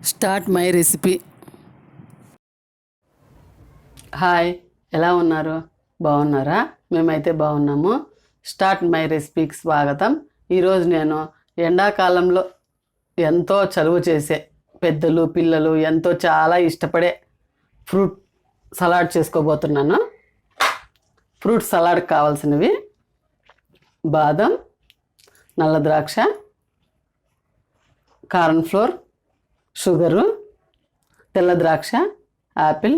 Start my recipe. Hi ఎలా ఉన్నారు? బాగున్నారా? మేమైతే బాగున్నాము. స్టార్ట్ మై రెసిపీకి స్వాగతం. ఈరోజు నేను ఎండాకాలంలో ఎంతో చలువ చేసే పెద్దలు పిల్లలు ఎంతో చాలా ఇష్టపడే ఫ్రూట్ సలాడ్ చేసుకోబోతున్నాను. ఫ్రూట్ సలాడ్ కావాల్సినవి బాదం నల్ల ద్రాక్ష కార్న్ ఫ్లోర్ షుగరు తెల్ల ద్రాక్ష యాపిల్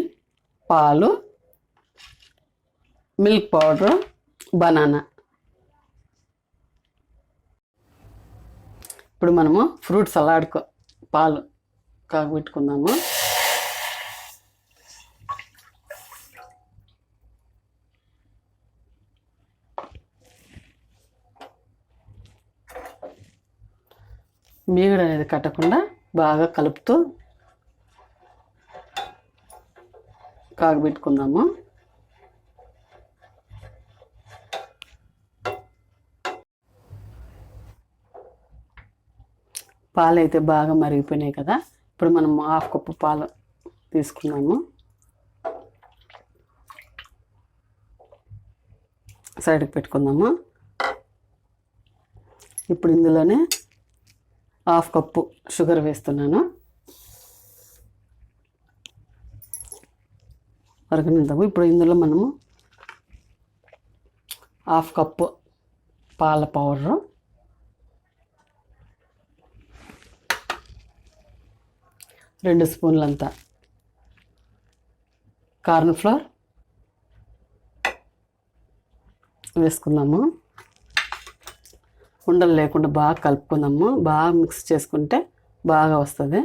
పాలు మిల్క్ పౌడరు బనానా. ఇప్పుడు మనము ఫ్రూట్ సలాడ్కు పాలు కాగబెట్టుకుందాము. మీగడ అనేది కట్టకుండా బాగా కలుపుతూ కాగబెట్టుకుందాము. పాలు అయితే బాగా మరిగిపోయినాయి కదా. ఇప్పుడు మనం హాఫ్ కప్పు పాలు తీసుకున్నాము సైడ్కి పెట్టుకుందాము. ఇప్పుడు ఇందులోనే హాఫ్ కప్పు షుగర్ వేస్తున్నాను. అరగనిద్దాము ఇప్పుడు ఇందులో మనము హాఫ్ కప్పు పాల పౌడరు. రెండు స్పూన్లంతా కార్న్ ఫ్లోర్ వేసుకుందాము ఉండలు లేకుండా బాగా కలుపుకుందాము. బాగా మిక్స్ చేసుకుంటే బాగా వస్తుంది.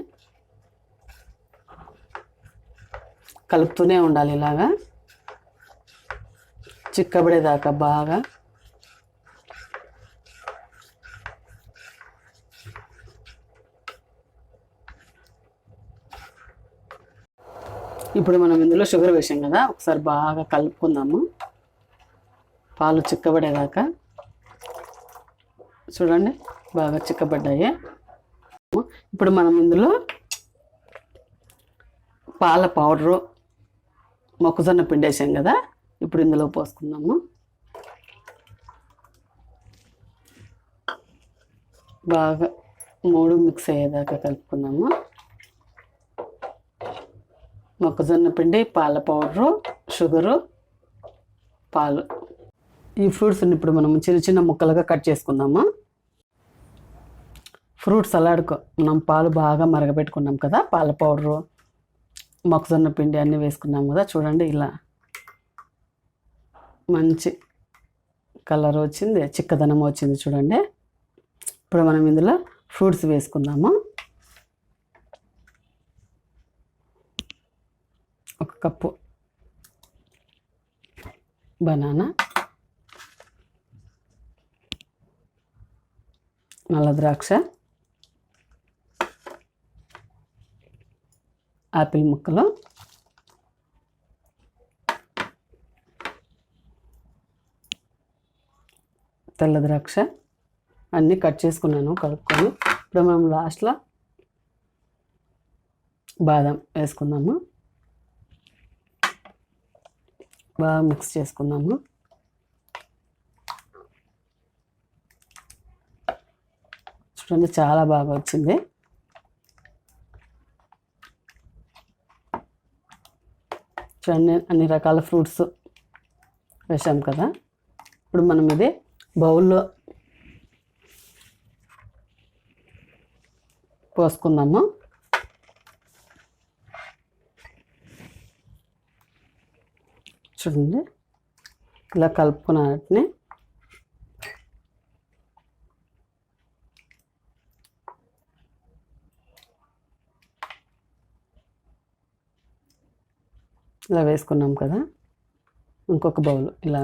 కలుపుతూనే ఉండాలి ఇలాగా. చిక్కబడేదాకా బాగా. ఇప్పుడు మనం ఇందులో షుగర్ వేసాం కదా ఒకసారి బాగా కలుపుకుందాము. పాలు చిక్కబడేదాకా. చూడండి బాగా చిక్కబడ్డాయి. ఇప్పుడు మనం ఇందులో పాల పౌడరు మొక్కజొన్న పిండి వేసాం కదా ఇప్పుడు ఇందులో పోసుకుందాము. బాగా మూడు మిక్స్ అయ్యేదాకా కలుపుకుందాము. మొక్కజొన్న పిండి పాల పౌడరు షుగరు పాలు. ఈ ఫ్రూట్స్ని ఇప్పుడు మనం చిన్న చిన్న ముక్కలుగా కట్ చేసుకుందాము? ఫ్రూట్ సలాడ్కు మనం పాలు బాగా మరగబెట్టుకున్నాం కదా పాల పౌడరు మొక్కజొన్న పిండి అన్నీ వేసుకున్నాం కదా చూడండి ఇలా మంచి కలర్ వచ్చింది చిక్కదనం వచ్చింది చూడండి. ఇప్పుడు మనం ఇందులో ఫ్రూట్స్ వేసుకుందాము? ఒక కప్పు బనానా నల్ల ద్రాక్ష ఆపిల్ ముక్కలు తెల్ల ద్రాక్ష అన్నీ కట్ చేసుకున్నాను కలుపుకొని. ఇప్పుడు మనం లాస్ట్లో బాదం వేసుకుందాము. బాగా మిక్స్ చేసుకుందాము. చూడండి చాలా బాగా వచ్చింది. చూడండి అన్ని రకాల ఫ్రూట్స్ వేసాం కదా. ఇప్పుడు మనం ఇది బౌల్లో పోసుకుందాము. చూడండి ఇలా కలుపుకున్న వాటిని ఇలా వేసుకున్నాం కదా. ఇంకొక బౌల్ ఇలా.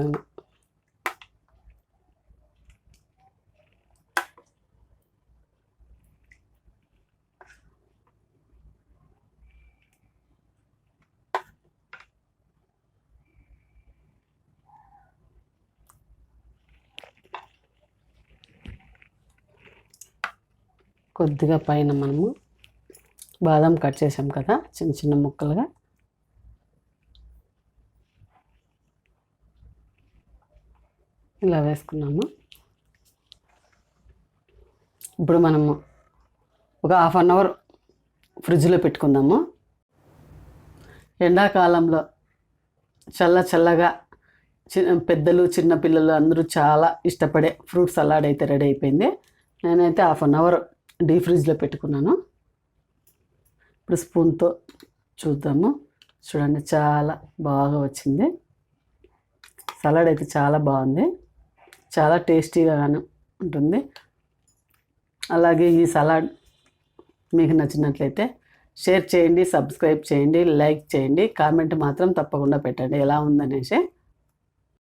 కొద్దిగా పైన మనము బాదం కట్ చేసాం కదా చిన్న చిన్న ముక్కలుగా. ఇలా వేసుకున్నాము. ఇప్పుడు మనము ఒక హాఫ్ అన్ అవర్ ఫ్రిడ్జ్లో పెట్టుకుందాము. ఎండాకాలంలో చల్ల చల్లగా చిన్న పెద్దలు చిన్న పిల్లలు అందరూ చాలా ఇష్టపడే ఫ్రూట్ సలాడ్ అయితే రెడీ అయిపోయింది. నేనైతే హాఫ్ అన్ అవర్ డీ ఫ్రిడ్జ్లో పెట్టుకున్నాను. ఇప్పుడు స్పూన్తో చూద్దాము. చూడండి చాలా బాగా వచ్చింది. సలాడ్ అయితే చాలా బాగుంది. చాలా టేస్టీగా ఉంటుంది. అలాగే ఈ సలాడ్ మీకు నచ్చినట్లయితే షేర్ చేయండి సబ్స్క్రైబ్ చేయండి లైక్ చేయండి కామెంట్ మాత్రం తప్పకుండా పెట్టండి. ఎలా ఉందనేసి